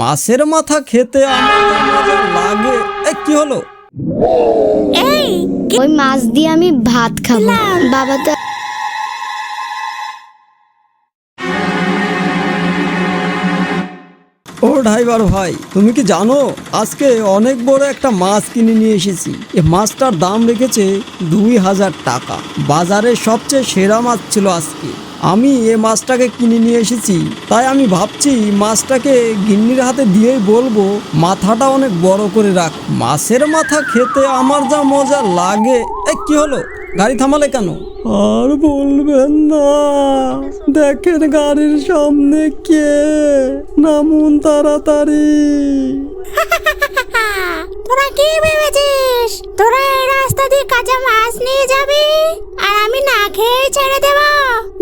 মাছের মাথা খেতে আমার যা মজা লাগে। এ কি হলো? এই ওই মাছ দিয়ে আমি ভাত খাব। বাবা তো ও ড্রাইভার ভাই তুমি কি জানো? আজকে অনেক বড় একটা মাছ কিনে নিয়ে এসেছি। এ মাছটার দাম রেখেছে দুই হাজার টাকা। বাজারে সবচেয়ে সেরা মাছ ছিল আজকে। আমি এ মাছটাকে কিনে নিয়ে এসেছি। তাই আমি ভাবছি মাছটাকে গিন্নির হাতে দিয়েই বলব মাথাটা অনেক বড় করে রাখ। মাছের মাথা খেতে আমার যা মজা লাগে। এ কি হলো? গাড়ি থামালে কেন? আর বলবেন না। দেখেন গাড়ির সামনে কে? নামুন তাড়াতাড়ি। তোরা কি ভেবেছিস? তোরা এই রাস্তা দিয়ে কাঁচা মাছ নিয়ে যাবি? আর আমি না খেয়ে ছেড়ে দেব?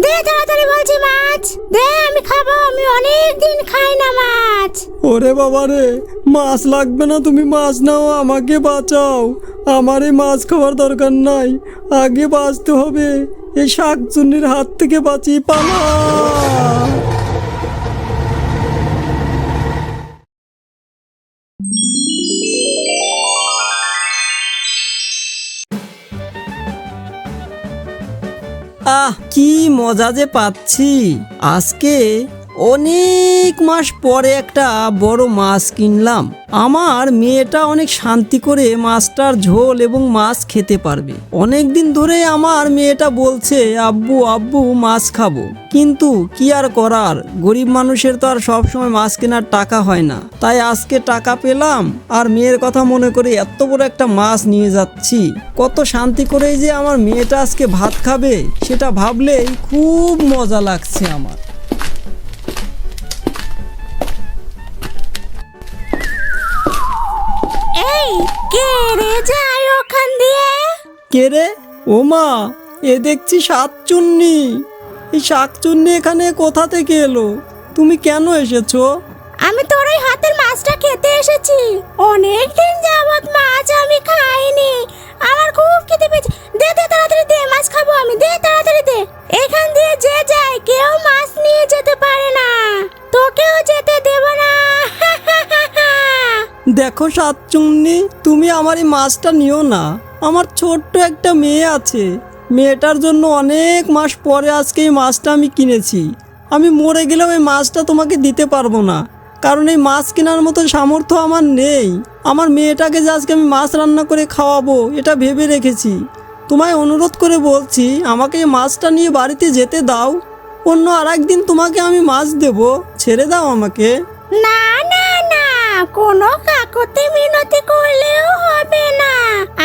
দে তাড়াতাড়ি বলছি মাছ। দে, আমি খাব, আমি অনেক দিন খাই না মাছ। ওরে বাবা রে, মাছ লাগবে না, তুমি মাছ নাও, আমাকে বাঁচাও। আমার এই মাছ খাওয়ার দরকার নাই, আগে বাঁচতে হবে। এই শাক চুন্নির হাত থেকে বাঁচিয়ে পালা কি মজা যে পাচ্ছি। আজকে অনেক মাস পরে একটা বড় মাছ কিনলাম। আমার মেয়েটা অনেক শান্তি করে মাছটার ঝোল এবং মাছ খেতে পারবে। অনেক দিন ধরে আমার মেয়েটা বলছে, আব্বু আব্বু, মাছ খাব। কিন্তু কি আর করার? গরিব মানুষের তো আর সবসময় মাছ কেনার টাকা হয় না। তাই আজকে টাকা পেলাম আর মেয়ের কথা মনে করে এত বড় একটা মাছ নিয়ে যাচ্ছি। কত শান্তি করেই যে আমার মেয়েটা আজকে ভাত খাবে, সেটা ভাবলেই খুব মজা লাগছে আমার। রে যায় ওখান দিয়ে। কে রে? ও মা এ দেখছি শাকচুন্নি। এই শাকচুন্নি এখানে কোথা থেকে এলো? তুমি কেন এসেছ? আমি তোর ওই হাতের মাছটা খেতে এসেছি। অনেক দিন যাবত মাছ আমি খাইনি। আমার খুব খেতে দেখো সাতচুন্নি তুমি আমার এই মাছটা নিও না। আমার ছোট্ট একটা মেয়ে আছে। মেয়েটার জন্য অনেক মাস পরে আজকে এই মাছটা আমি কিনেছি। আমি মরে গেলেও এই মাছটা তোমাকে দিতে পারব না। কারণ এই মাছ কেনার মতো সামর্থ্য আমার নেই। আমার মেয়েটাকে যে আজকে আমি মাছ রান্না করে খাওয়াবো, এটা ভেবে রেখেছি। তোমায় অনুরোধ করে বলছি, আমাকে এই মাছটা নিয়ে বাড়িতে যেতে দাও। অন্য আর তোমাকে আমি মাছ দেব। ছেড়ে দাও আমাকে। না না কোনো কাকতি মিনতি করলেও হবে না।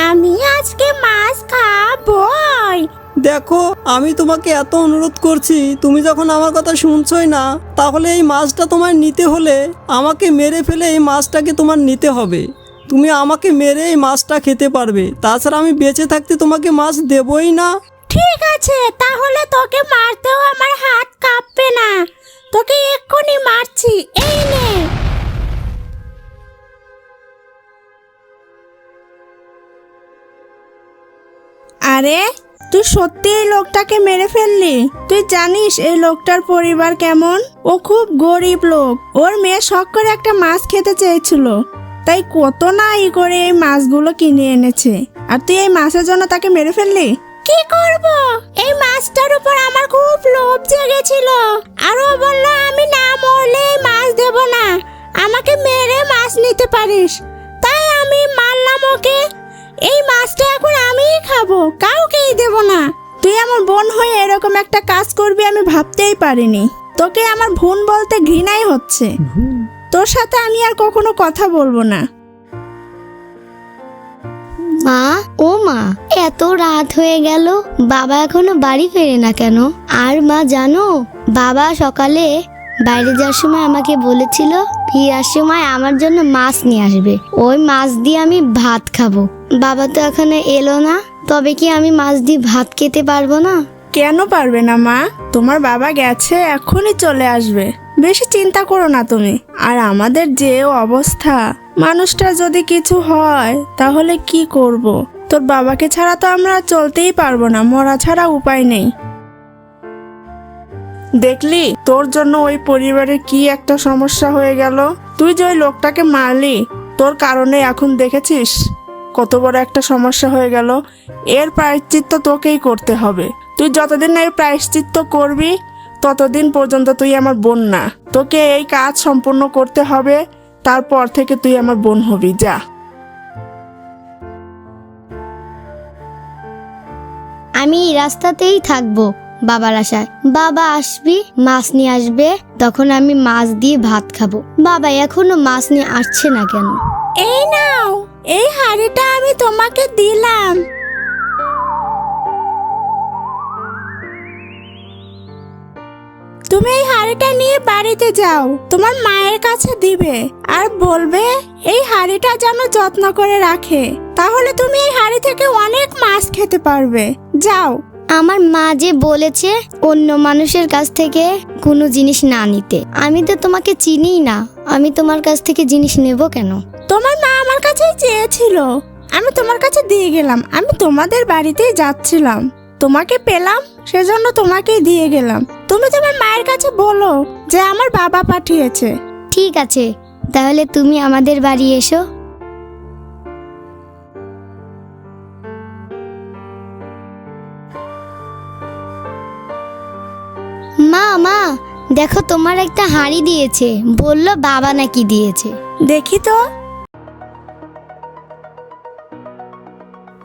আমি আজকে মাছ খাবই। দেখো আমি তোমাকে এত অনুরোধ করছি তুমি যখন আমার কথা শুনছই না তাহলে এই মাছটা তোমার নিতে হলে আমাকে মেরে ফেলে এই মাছটাকে তোমার নিতে হবে। তুমি আমাকে মেরে এই মাছটা খেতে পারবে তাছাড়া আমি বেঁচে থাকতে তোমাকে মাছ দেবই না। ঠিক আছে তাহলে তোকে মারতেও আমার হাত কাঁপবে না। তোকে এক্ষুনি মারছি এই নে। আরে, তুই সত্যি এই লোকটাকে মেরে ফেললি? তুই জানিস এই লোকটার পরিবার কেমন? ও খুব গরিব লোক। ওর মেয়ে শখ করে একটা মাছ খেতে চেয়েছিল। তাই কত না ই করে এই মাছগুলো কিনে এনেছে। আর তুই এই মাছের জন্য তাকে মেরে ফেললি? কি করব? এই মাছটার উপর আমার খুব লোভ জেগেছিল। আর ও বলল, আমি না মরলে এই মাছ দেব না। আমাকে মেরে মাছ নিতে পারিস। তাই আমি মারলাম ওকে। এই মাছটা এখন আমিই খাব, কাউকেই দেব না। তুই আমার বোন হয়ে এরকম একটা কাজ করবি আমি ভাবতেই পারিনি। তোকে আমার বোন বলতে ঘৃণাই হচ্ছে। তোর সাথে আমি আর কখনো কথা বলব না। মা, ও মা, এত রাত হয়ে গেল, বাবা এখনও বাড়ি ফেরে না কেন? আর মা জানো, বাবা সকালে বাইরে যাওয়ার সময় আমাকে বলেছিল ফিরার সময় আমার জন্য মাছ নিয়ে আসবে। ওই মাছ দিয়ে আমি ভাত খাব। বাবা তো এখানে এলো না, তবে কি আমি মাছ দিয়ে ভাত খেতে পারব না? কেন পারবে না, মা? তোমার বাবা গেছে, এখনই চলে আসবে। বেশি চিন্তা করো না তুমি। আর আমাদের যে অবস্থা, মানুষটা যদি কিছু হয়, তাহলে কি করব। তোর বাবাকে ছাড়া তো আমরা চলতেই পারব না, মরা ছাড়া উপায় নেই। দেখলি, তোর জন্য ওই পরিবারে কি একটা সমস্যা হয়ে গেল? তুই যে ওই লোকটাকে মারলি, তোর কারণে এখন দেখেছিস? কত বড় একটা সমস্যা হয়ে গেল। এর প্রায়শ্চিত্ত তোকেই করতে হবে। তুই যতদিন না এই প্রায়শ্চিত্ত করবি, ততদিন পর্যন্ত তুই আমার বোন না। তোকে এই কাজ সম্পূর্ণ করতে হবে, তারপর থেকে তুই আমার বোন হবি, যা। আমি রাস্তাতেই থাকব। বাবার আশায়। বাবা আসবি, মাছ নিয়ে আসবে, তখন আমি মাছ দিয়ে ভাত খাব। বাবা এখনও মাছ নিয়ে আসছে না কেন? এই নাও, এই হাড়িটা আমি তোমাকে দিলাম। তুমি এই হাড়িটা নিয়ে বাড়িতে যাও, তোমার মায়ের কাছে দিবে আর বলবে, এই হাড়িটা যেন যত্ন করে রাখে, তাহলে তুমি এই হাড়ি থেকে অনেক মাছ খেতে পারবে। যাও। আমার মা যে বলেছে অন্য মানুষের কাছ থেকে কোনো জিনিস না নিতে আমি তো তোমাকে চিনিই না। আমি তোমার কাছ থেকে জিনিস নেব কেন? তোমার মা আমার কাছেই চেয়েছিল। আমি তোমার কাছে দিয়ে গেলাম। আমি তোমাদের বাড়িতেই যাচ্ছিলাম। তোমাকে পেলাম সেজন্য তোমাকেই দিয়ে গেলাম। তুমি তোমার মায়ের কাছে বলো যে আমার বাবা পাঠিয়েছে। ঠিক আছে তাহলে তুমি আমাদের বাড়ি এসো। দেখো তোমার একটা হাঁড়ি দিয়েছে। বলল বাবা নাকি দিয়েছে। দেখি তো।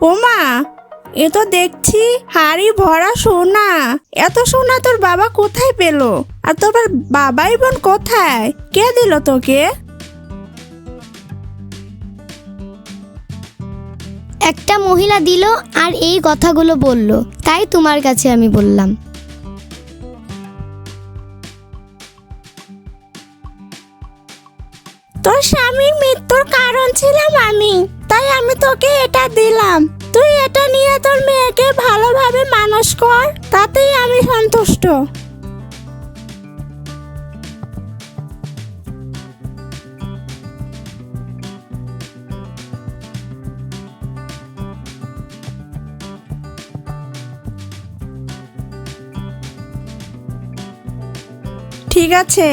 ওমা এ তো দেখছি হাড়ি ভরা সোনা। এত সোনা তোর বাবা কোথায় পেল? আর তোমার বাবাই বোন কোথায়? কে দিল তোকে? একটা মহিলা দিল আর এই কথাগুলো বলল। তাই তোমার কাছে আমি বললাম। তোর স্বামীর মৃত্যুর কারণ ছিলাম আমি, তাই আমি তোকে এটা দিলাম। তুই এটা নিয়ে তোর মেয়েকে ভালোভাবে মানুষ কর, তাতেই আমি সন্তুষ্ট। ঠিক আছে,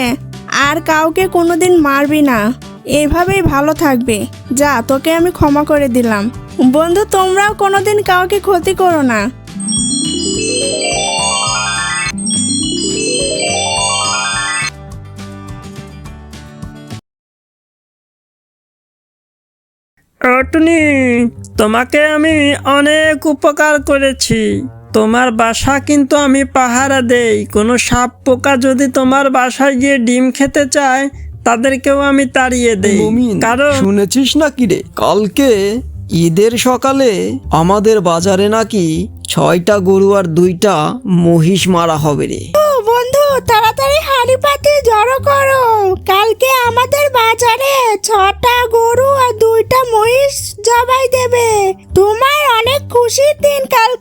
আর কাউকে কোনোদিন মারবি না। এভাবেই ভালো থাকবে। যা, তোকে আমি ক্ষমা করে দিলাম। বন্ধু, তোমরাও কোনোদিন কাউকে ক্ষতি করো না। তোমাকে আমি অনেক উপকার করেছি। তোমার বাসা কিন্তু আমি পাহারা দেই। কোনো সাপ পোকা যদি তোমার বাসায় গিয়ে ডিম খেতে চায় তাদেরকেও আমি তাড়িয়ে দেই। মুমিন কারণ শুনেছিস নাকি রে? কালকে ঈদের সকালে আমাদের বাজারে নাকি ছয়টা গরু আর দুইটা মহিষ মারা হবে রে। ও বন্ধু তাড়াতাড়ি হাড়ি পাতি জড়ো করো। কালকে আমাদের বাজারে ছটা গরু আর দুইটা মহিষ জবাই দেবে। তোমার অনেক খুশির দিন কালকে।